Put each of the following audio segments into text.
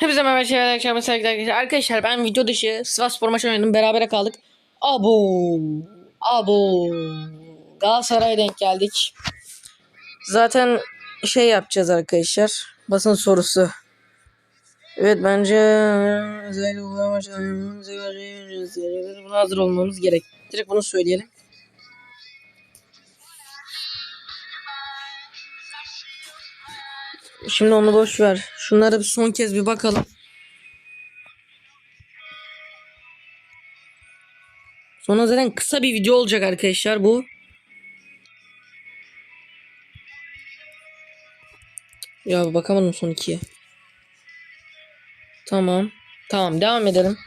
Hepinize merhaba şeyler arkadaşlar. Sevgili arkadaşlar. Arkadaşlar ben video dışı Sivas Spor maçı oynadım. Berabere kaldık. Abo. Abo. Galatasaray'a denk geldik. Zaten şey yapacağız arkadaşlar. Basın sorusu. Evet bence bu maçta buna hazır olmamız gerek. Direkt bunu söyleyelim. Şimdi onu boş ver. Şunlara bir son kez bir bakalım. Sonra zaten kısa bir video olacak arkadaşlar bu. Ya bakamadım son ikiye. Tamam. Tamam devam edelim.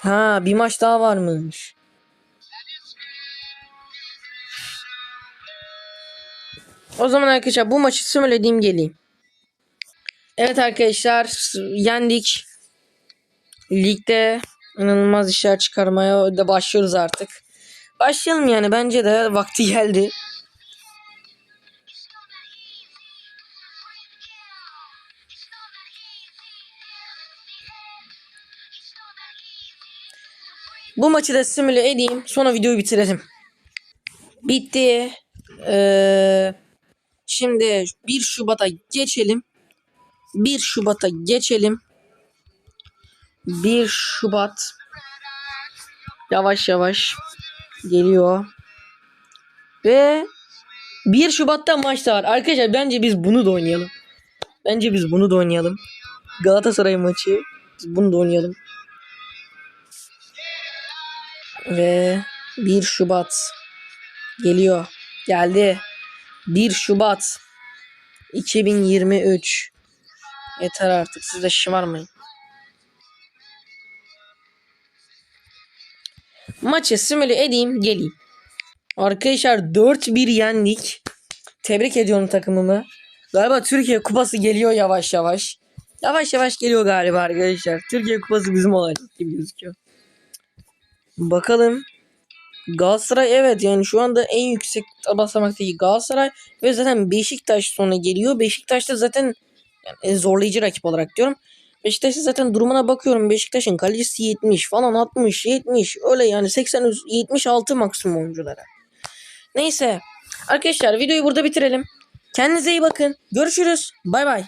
Ha bir maç daha varmış. O zaman arkadaşlar bu maçı simülediğim geleyim. Evet arkadaşlar yendik. Ligde inanılmaz işler çıkarmaya da başlıyoruz artık. Başlayalım yani bence de vakti geldi. Bu maçı da simüle edeyim. Sonra videoyu bitirelim. Bitti. Ee, şimdi 1 Şubat'a geçelim. 1 Şubat'a geçelim. 1 Şubat yavaş yavaş geliyor. Ve 1 Şubat'ta maç da var. Arkadaşlar bence biz bunu da oynayalım. Bence biz bunu da oynayalım. Galatasaray maçı. Biz bunu da oynayalım. Ve 1 Şubat geliyor. Geldi. 1 Şubat 2023. Yeter artık siz de şımarmayın. Maçı simüle edeyim geleyim. Arkadaşlar 4-1 yendik. Tebrik ediyorum takımımı. Galiba Türkiye kupası geliyor yavaş yavaş. Yavaş yavaş geliyor galiba arkadaşlar. Türkiye kupası bizim olacak gibi gözüküyor. Bakalım. Galatasaray evet yani şu anda en yüksek basamaktaki Galatasaray ve zaten Beşiktaş sonra geliyor. Beşiktaş da zaten yani zorlayıcı rakip olarak diyorum. Beşiktaş'ın zaten durumuna bakıyorum. Beşiktaş'ın kalecisi 70 falan 60 70 öyle yani 80 76 maksimum oyunculara. Neyse. Arkadaşlar videoyu burada bitirelim. Kendinize iyi bakın. Görüşürüz. Bay bay.